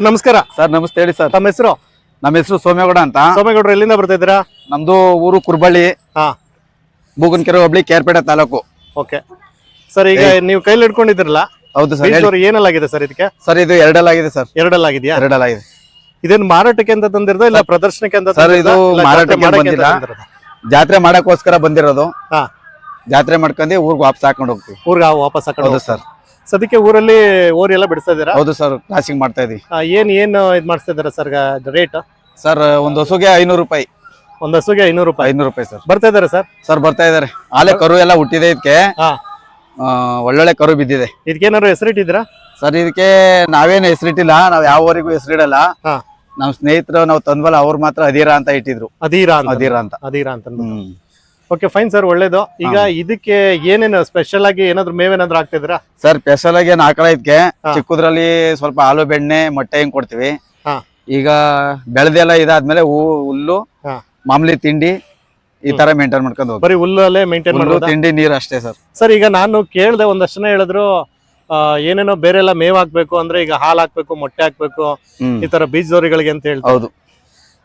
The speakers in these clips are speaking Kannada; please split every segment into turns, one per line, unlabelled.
ನಮಸ್ಕಾರ.
ಸರ್ ನಮಸ್ತೆ ಹೇಳಿ ಸರ್.
ತಮ್ಮ ಹೆಸರು?
ನಮ್ಮ ಹೆಸರು ಸೋಮೇಗೌಡ ಅಂತ.
ಸೋಮೇಗೌಡರು ಎಲ್ಲಿಂದ ಬರ್ತಾ ಇದ್ದೀರಾ?
ನಮ್ದು ಊರು ಕುರ್ಬಳ್ಳಿ
ಹಾ.
ಬೂಗನ್ಕೆರೆ ಹೋಬಳಿ ಕೇರ್ಪೇಟೆ ತಾಲೂಕು.
ಓಕೆ. ಸರ್ ಈಗ ನೀವು ಕೈಲಿ ಹಿಡ್ಕೊಂಡಿದ್ರಲ್ಲ
ಹೌದು ಸರ್ ಹೇಳಿ.
ಆಗಿದೆ ಏನಲ್ಲಾಗಿದೆ ಸರ್ ಇದಕ್ಕೆ?
ಸರ್ ಇದು ಎರಡಲ್ಲಾಗಿದೆ ಸರ್.
ಎರಡಲ್ಲಾಗಿದೆಯಾ?
ಎರಡಲ್ಲಾಗಿದೆ.
ಇದೇನು ಮಾರಾಟಕ್ಕೆ ಅಂತ ತಂದಿರೋದು ಇಲ್ಲ ಪ್ರದರ್ಶನಕ್ಕೆ ಅಂತ
ಸರ್,
ತಂದಿರೋದಾ?
ಇದು
ಇಲ್ಲ ಜಾತ್ರೆ
ಮಾರಾಟಕ್ಕೆ
ಮಾಡಕ್ಕೆ ಅಂತ
ಬಂದಿಲ್ಲ.
ತಂದಿರೋದಾ?
ಜಾತ್ರೆ ಮಾಡಕ್ಕೋಸ್ಕರ ಬಂದಿರೋದು.
ಹಾ.
ಜಾತ್ರೆ ಮಾಡ್ಕೊಂಡು ಊರ್ಗೆ ವಾಪಸ್ ಹಾಕೊಂಡು ಹೋಗ್ತೀವಿ.
ಊರ್ಗ ವಾಪಸ್ ಹಾಕೊಂಡು
ಹೌದು ಸರ್.
ಸದ್ಯಕ್ಕೆ ಊರಲ್ಲಿ ಓರಿ ಎಲ್ಲ ಬಿಡಿಸ್ತಾ ಇದ್ದೀರಾ?
ಹೌದು ಸರ್ ಕ್ಲಾಸಿಂಗ್ ಮಾಡ್ತಾ ಇದೀವಿ.
ಆ, ಏನ್ ಏನ್ ಇದ್ ಮಾಡಿಸ್ತಾ ಇದ್ದೀರಾ ಸರ್ ರೇಟ್
ಸರ್ ಒಂದು ಹಸುಗೆ ಐನೂರು ರೂಪಾಯಿ.
ಒಂದ್ ಹಸುಗೆ ಐನೂರು ರೂಪಾಯಿ?
ಐನೂರು ರೂಪಾಯಿ ಸರ್.
ಬರ್ತಾ ಇದಾರೆ ಸರ್?
ಸರ್ ಬರ್ತಾ ಇದಾರೆ. ಆಲೆ ಕರು ಎಲ್ಲ ಹುಟ್ಟಿದೆ ಇದಕ್ಕೆ
ಹಾ.
ಒಳ್ಳೊಳ್ಳೆ ಕರು ಬಿದ್ದಿದೆ.
ಇದಕ್ಕೇನಾದ್ರು ಹೆಸರಿಟ್ಟಿದ್ದೀರಾ?
ಸರ್ ಇದಕ್ಕೆ ನಾವೇನು ಹೆಸರಿಟ್ಟಿಲ್ಲ. ನಾವ್ ಯಾವ ಊರಿಗೂ ಹೆಸರಿಡಲ್ಲ.
ಹಾ.
ನಮ್ ಸ್ನೇಹಿತರು ನಾವು ತಂದ್ವಲ್ಲ ಅವ್ರು ಮಾತ್ರ ಅಧೀರ ಅಂತ ಇಟ್ಟಿದ್ರು.
ಅದೀರಾ ಅಂತ.
ಅಧೀರ ಅಂತ.
ಅದೀರಾ ಅಂತ
ಹ್ಮ್.
ಓಕೆ ಫೈನ್ ಸರ್ ಒಳ್ಳೇದು. ಈಗ ಇದಕ್ಕೆ ಏನೇನು ಸ್ಪೆಷಲ್ ಆಗಿ ಏನಾದ್ರು ಮೇವೇನಾದ್ರು ಹಾಕ್ತಿದ್ರಾ
ಸರ್ ಸ್ಪೆಷಲ್ ಆಗಿ ಏನ್ ಆಕಳ ಇದಕ್ಕೆ ಚಿಕ್ಕದ್ರಲ್ಲಿ ಸ್ವಲ್ಪ ಹಾಲು ಬೆಣ್ಣೆ ಮೊಟ್ಟೆ ಹಿಂಗ್ ಕೊಡ್ತೀವಿ. ಈಗ ಬೆಳೆದೆಲ್ಲ ಇದಾದ್ಮೇಲೆ ಹೂ ಹುಲ್ಲು ಮಾಮೂಲಿ ತಿಂಡಿ ಈ ತರ ಮೇಂಟೈನ್ ಮಾಡ್ಕೊಂಡು ಬರೀ
ಬರೀ ಹುಲ್ಲಲ್ಲೇ ಮೇಂಟೈನ್
ಹುಲ್ಲು
ಮಾಡೋದಾ?
ತಿಂಡಿ ನೀರು ಅಷ್ಟೇ ಸರ್
ಸರ್ ಈಗ ನಾನು ಕೇಳ್ದೆ ಒಂದಷ್ಟು ಜನ ಹೇಳಿದ್ರು ಆ, ಏನೇನೋ ಬೇರೆ ಎಲ್ಲ ಮೇವ್ ಹಾಕ್ಬೇಕು ಅಂದ್ರೆ ಈಗ ಹಾಲ್ ಹಾಕ್ಬೇಕು ಮೊಟ್ಟೆ ಹಾಕ್ಬೇಕು
ಹ್ಮ್.
ಈ ತರ ಬೀಜದವರಿಗಳಿಗೆ ಅಂತ ಹೇಳ್ತಾರೆ.
ಹೌದು.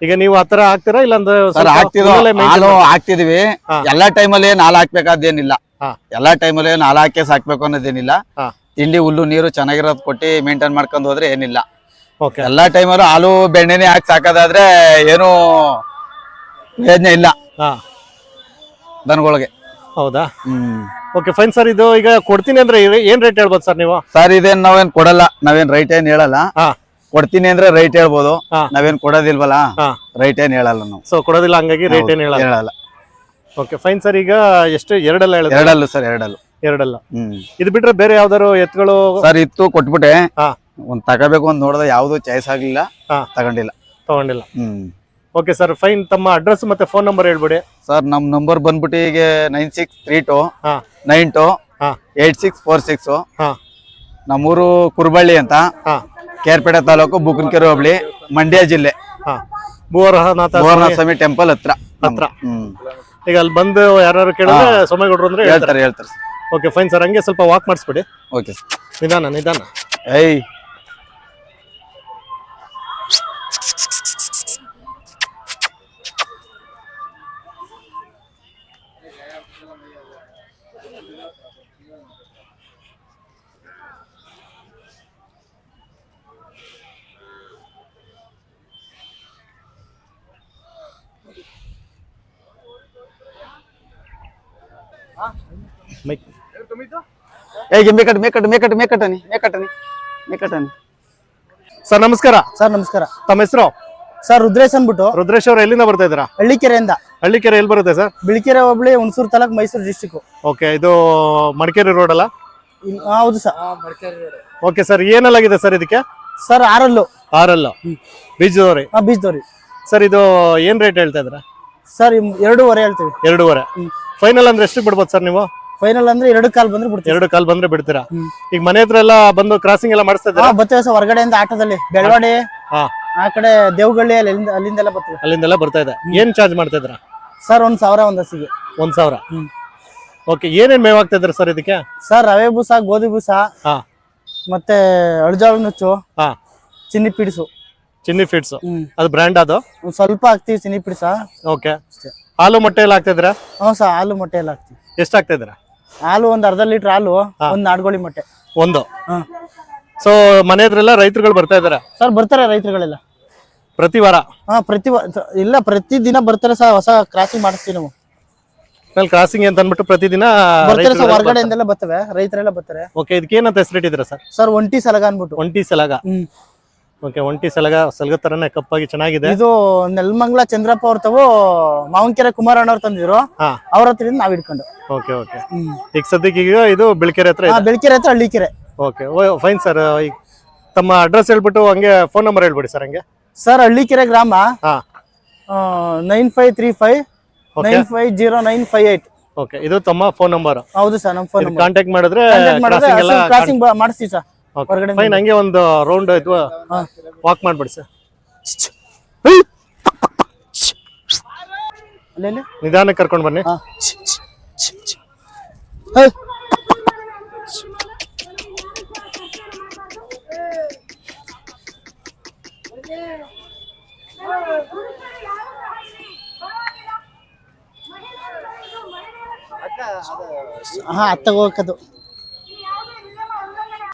ಈಗ ನೀವು ಆತರ ಹಾಕ್ತೀರಾ? ಇಲ್ಲ ಅಂದ್ರೆ
ಸರ್ ಹಾಲು ಹಾಕ್ತಿದೀವಿ. ಎಲ್ಲಾ ಟೈಮಲ್ಲಿ ನಾಲ್ ಹಾಕ್ಬೇಕಾದೇನಿಲ್ಲ ಎಲ್ಲಾ ಟೈಮಲ್ಲಿ ಏನ್ ಹಾಲು ಹಾಕಿ ಸಾಕ್ಬೇಕು ಅನ್ನೋದೇನಿಲ್ಲ. ತಿಂಡಿ ಹುಲ್ಲು ನೀರು ಚೆನ್ನಾಗಿರೋದ್ ಕೊಟ್ಟು ಮೇಂಟೈನ್ ಮಾಡ್ಕೊಂಡ್ ಹೋದ್ರೆ ಏನಿಲ್ಲ. ಎಲ್ಲಾ ಟೈಮಲ್ಲೂ ಹಾಲು ಬೆಣ್ಣೆನೆ ಹಾಕಿ ಸಾಕೋದಾದ್ರೆ ಏನು ಯೋಜನೆ ಇಲ್ಲ. ದನಗಳಿಗೆ.
ಹೌದಾ?
ಹ್ಮ್.
ಓಕೆ ಫೈನ್ ಸರ್ ಇದು ಈಗ ಕೊಡ್ತೀನಿ ಅಂದ್ರೆ ಏನ್ ರೇಟ್ ಹೇಳ್ಬೋದು ಸರ್ ನೀವು?
ಸರ್ ಇದೇನ್ ನಾವೇನ್ ಕೊಡಲ್ಲ. ನಾವೇನ್ ರೈಟ್ ಏನ್ ಹೇಳಲ್ಲ. ಕೊಡ್ತೀನಿ ಅಂದ್ರೆ ರೈಟ್ ಹೇಳ್ಬೋದು. ನಾವೇನ್ ಕೊಡೋದಿಲ್ವಲ್ಲ? ರೈಟ್ ಏನ್ ಹೇಳಲ್ಲ ನಾವು.
ಸೊ ಕೊಡೋದಿಲ್ಲ ಹಂಗಾಗಿ ರೈಟ್ ಏನ್ ಹೇಳಲ್ಲ.
ಹೇಳಲ್ಲ.
ಓಕೆ ಫೈನ್ ಸರ್ ಈಗ ಎಷ್ಟು ಎರಡೆಲ್ಲ ಹೇಳಿದ್ರೆ
ಎರಡಲ್ಲು ಸರ್ ಎರಡಲ್ಲ.
ಎರಡಲ್ಲ.
ಹ್ಮ್.
ಇದು ಬಿಟ್ರೆ ಬೇರೆ ಯಾವ್ದಾರು ಎತ್ತುಗಳು
ಸರ್ ಇತ್ತು ಕೊಟ್ಬಿಟ್ಟೆ.
ಹಾ.
ಒಂದ್ ತಗೋಬೇಕು ಅಂತ ನೋಡಿದ್ರೆ ಯಾವ್ದು ಚಾಯ್ಸ್ ಆಗ್ಲಿಲ್ಲ.
ಹಾ.
ತಗೊಂಡಿಲ್ಲ.
ತಗೊಂಡಿಲ್ಲ.
ಹ್ಮ್.
ಓಕೆ ಸರ್ ಫೈನ್ ತಮ್ಮ ಅಡ್ರೆಸ್ ಮತ್ತೆ ಫೋನ್ ನಂಬರ್ ಹೇಳ್ಬಿಡಿ.
ಸರ್ ನಮ್ ನಂಬರ್ ಬಂದ್ಬಿಟ್ಟು ಈಗ ನೈನ್ ಸಿಕ್ಸ್ ತ್ರೀ ಟು
ಹಾ.
ನೈನ್ ಟು
ಹಾ.
ಏಟ್ ಸಿಕ್ಸ್ ಫೋರ್ ಸಿಕ್ಸ್
ಹಾ.
ನಮ್ಮೂರು ಕುರ್ಬಳ್ಳಿ ಅಂತ.
ಹಾ.
ಕೇರ್ಪೇಟೆ ತಾಲೂಕು ಬುಕನ್ಕೆರೆ ಹೋಬಳಿ ಮಂಡ್ಯ ಜಿಲ್ಲೆ.
ಹಾ
ಸ್ವಾಮಿ ಟೆಂಪಲ್ ಹತ್ರ
ಹತ್ರ.
ಹ್ಮ್.
ಈಗ ಅಲ್ಲಿ ಬಂದು ಯಾರು ಕೇಳಿದ್ರೆ ಸೋಮೇಗೌಡರು ಅಂದ್ರೆ ಹೇಳ್ತಾರೆ.
ಹೇಳ್ತಾರೆ ಹೇಳ್ತಾರೆ.
ಓಕೆ ಫೈನ್ ಸರ್ ಹಂಗೆ ಸ್ವಲ್ಪ ವಾಕ್ ಮಾಡಿಸ್ಬಿಡಿ.
ಓಕೆ
ನಿಧಾನ ನಿಧಾನ.
ಏಯ್.
ಮೈಕ್
ಏಯ್ ಮೇಕಟ್ ಮೇಕಟ್ ಮೇಕಟ್ ಮೇಕಟನಿ ಮೇಕಟನಿ ಮೇಕಟನಿ
ಸರ್ ನಮಸ್ಕಾರ.
ಸರ್ ನಮಸ್ಕಾರ.
ತಮ್ಮ ಹೆಸರು?
ಸರ್ ರುದ್ರೇಶ್ ಅಂದ್ಬಿಟ್ಟು.
ರುದ್ರೇಶ್ ಅವರು ಎಲ್ಲಿಂದ ಬರ್ತಾ ಇದ್ದೀರಾ?
ಹಳ್ಳಿಕೆರೆಯಿಂದ.
ಹಳ್ಳಿಕೆರೆ ಎಲ್ಲಿ ಬರುತ್ತೆ ಸರ್?
ಬಿಳಿಕೆರೆ ಹೋಬಳಿ ಹುಣಸೂರು ತಾಲೂಕು ಮೈಸೂರು ಡಿಸ್ಟಿಕ್
ಓಕೆ ಇದು ಮಡಿಕೇರಿ ರೋಡ್ ಅಲ್ಲ?
ಹೌದು ಸರ್.
ಓಕೆ ಸರ್ ಏನಲ್ಲಾಗಿದೆ ಸರ್ ಇದಕ್ಕೆ?
ಸರ್ ಆರಲ್ಲು.
ಆರಲ್ಲ. ಬೀಜದವ್ರಿ
ಹಾಂ ಬೀಜದವ್ರಿ
ಸರ್ ಇದು ಏನ್ ರೇಟ್ ಹೇಳ್ತಾ ಇದ್ರ
ಸರ್ ಎರಡೂವರೆ ಹೇಳ್ತೀವಿ.
ಎರಡೂವರೆ. ಫೈನಲ್ ಅಂದ್ರೆ ಎಷ್ಟು ಬಿಡ್ಬೋದು ಸರ್ ನೀವು?
ಫೈನಲ್ ಅಂದ್ರೆ ಎರಡು ಕಾಲ್ ಬಂದ್ರೆ ಬಿಡ್ತೀವಿ.
ಎರಡು ಕಾಲ್ ಬಂದ್ರೆ ಬಿಡ್ತೀರಾ? ಈಗ ಮನೆ ಹತ್ರ ಎಲ್ಲ ಬಂದು ಕ್ರಾಸಿಂಗ್ ಎಲ್ಲ ಮಾಡಿಸ್ತಾ ಇದ್ದೀರಾ?
ಬರ್ತೇವೆ ಸರ್ ಹೊರಗಡೆಯಿಂದ ಆಟೋದಲ್ಲಿ. ಬೆಳವಾಡಿ
ಹಾ.
ಆ ಕಡೆ ದೇವಗಳ್ಳಿ ಅಲ್ಲಿ ಅಲ್ಲಿಂದ ಅಲ್ಲಿಂದೆಲ್ಲ ಬರ್ತೇವೆ.
ಅಲ್ಲಿಂದೆಲ್ಲ ಬರ್ತಾ ಇದೆ. ಏನ್ ಚಾರ್ಜ್ ಮಾಡ್ತಾ ಇದ್ದೀರಾ?
ಸರ್ ಒಂದ್ ಸಾವಿರ ಒಂದ್ ಹಸಿಗೆ.
ಒಂದ್ ಸಾವಿರ? ಓಕೆ ಏನೇನ್ ಮೇವ್ ಆಗ್ತಾ ಇದ್ರ ಸರ್ ಇದಕ್ಕೆ?
ಸರ್ ರವೆ ಬೂಸ ಗೋಧಿ ಬೂಸ
ಹಾ.
ಮತ್ತೆ ಅಳ್ಜಾಳ ನುಚ್ಚು
ಹಾ.
ಚಿನ್ನಿ ಪಿಡಿಸು.
ಚಿನ್ನಿ ಫೀಡ್ಸ್ ಅದು ಬ್ರ್ಯಾಂಡ್ ಅದು?
ಸ್ವಲ್ಪ ಹಾಕ್ತಿವಿ ಚಿನ್ನಿ ಪಿಡಿಸ.
ಓಕೆ ಹಾಲು ಮೊಟ್ಟೆ ಎಲ್ಲ ಹಾಕ್ತಿದ್ರಾ ಇದ್ದೀರಾ?
ಹ್ಞೂ ಸರ್ ಹಾಲು ಮೊಟ್ಟೆ ಎಲ್ಲ ಹಾಕ್ತಿವಿ.
ಎಷ್ಟು ಹಾಕ್ತಾ ಇದ್ದೀರಾ?
ಹಾಲು ಒಂದ್ ಅರ್ಧ ಲೀಟರ್ ಹಾಲು ಒಂದ್ ನಾಡ್ಗೋಳಿ ಮೊಟ್ಟೆ.
ಒಂದು. ಸೊ ಮನೆ ಹತ್ರೆಲ್ಲ ರೈತರುಗಳು ಬರ್ತಾ ಇದಾರೆ?
ಸರ್ ಬರ್ತಾರೆ ರೈತರುಗಳೆಲ್ಲ.
ಪ್ರತಿ ವಾರ?
ಹಾ ಪ್ರತಿ ವ- ಇಲ್ಲ ಪ್ರತಿ ದಿನ ಬರ್ತಾರೆ ಸರ್ ಹೊಸ ಕ್ರಾಸಿಂಗ್ ಮಾಡಿಸ್ತೀವಿ ನಾವು.
ಕ್ರಾಸಿಂಗ್ ಅಂತ ಅಂದ್ಬಿಟ್ಟು ಪ್ರತಿದಿನ
ಬರ್ತಾರೆ ಸರ್ ಹೊರಗಡೆಯಿಂದೆಲ್ಲ ಬರ್ತವೆ ರೈತರೆಲ್ಲ ಬರ್ತಾರೆ.
ಓಕೆ ಇದಕ್ಕೆ ಏನಂತ ಹೆಸರಿಟ್ಟಿದ್ದೀರಾ ಸರ್?
ಸರ್ ಒಂಟಿ ಸಲಗ ಅನ್ಬಿಟ್ಟು
ಒಂಟಿ ಸಲಗ.
ಹ್ಮ್.
ಓಕೆ ಒಂಟಿ ಸಲಗ ಸಲಗ ತರನೇ ಕಪ್ಪಾಗಿ ಚೆನ್ನಾಗಿದೆ.
ಇದು ನೆಲ್ಮಂಗ್ಲ ಚಂದ್ರಪ್ಪ ಅವ್ರ ತಾವು ಮಾವಂಕೆರೆ ಕುಮಾರಣ್ಣ ಅಣ್ಣವ್ರು ತಂದಿದ್ರು.
ಹಾ.
ಅವ್ರ ಹತ್ರ ನಾವ್ ಇಟ್ಕೊಂಡು
ಓಕೆ ಓಕೆ. ಈಗ ಸದ್ಯಕ್ಕೆ ಈಗ ಇದು ಬೆಳಕೆರೆ ಹತ್ರ ಇದೆ?
ಬೆಳಕೆರೆ ಹತ್ರ ಹಳ್ಳಿಕೆರೆ.
ಓಕೆ ಫೈನ್ ಸರ್ ಈಗ ತಮ್ಮ ಅಡ್ರೆಸ್ ಹೇಳ್ಬಿಟ್ಟು ಹಂಗೆ ಫೋನ್ ನಂಬರ್ ಹೇಳ್ಬಿಡಿ ಸರ್ ಹಂಗೆ.
ಸರ್ ಹಳ್ಳಿಕೆರೆ ಗ್ರಾಮ.
ಹಾ.
Nine five three five nine five zero nine five eight
okay ಇದು ತಮ್ಮ ಫೋನ್ ನಂಬರ್
ಹೌದು ಸರ್ ನಮ್ಮ ಫೋನ್
ಕಾಂಟ್ಯಾಕ್ಟ್
ಮಾಡಿದ್ರೆ
ಕ್ರಾಸಿಂಗ್ ಎಲ್ಲ
ಕ್ರಾಸಿಂಗ್ ಮಾಡಿಸ್ತೀವಿ ಸರ್ ಹೊರಗಡೆ
ಫೈನ್ ಹಂಗೆ ಒಂದು ರೌಂಡ್ ಇದು ವಾಕ್ ಮಾಡ್ಬಿಡಿ ಸರ್
ಅಲ್ಲೆಲ್ಲಿ
ನಿಧಾನಕ್ಕೆ ಕರ್ಕೊಂಡು ಬನ್ನಿ.
ಹಾ. ಹೇ. ಹಾ ಅತ್ತಾಗ ಹೋಗಕ್ಕದು.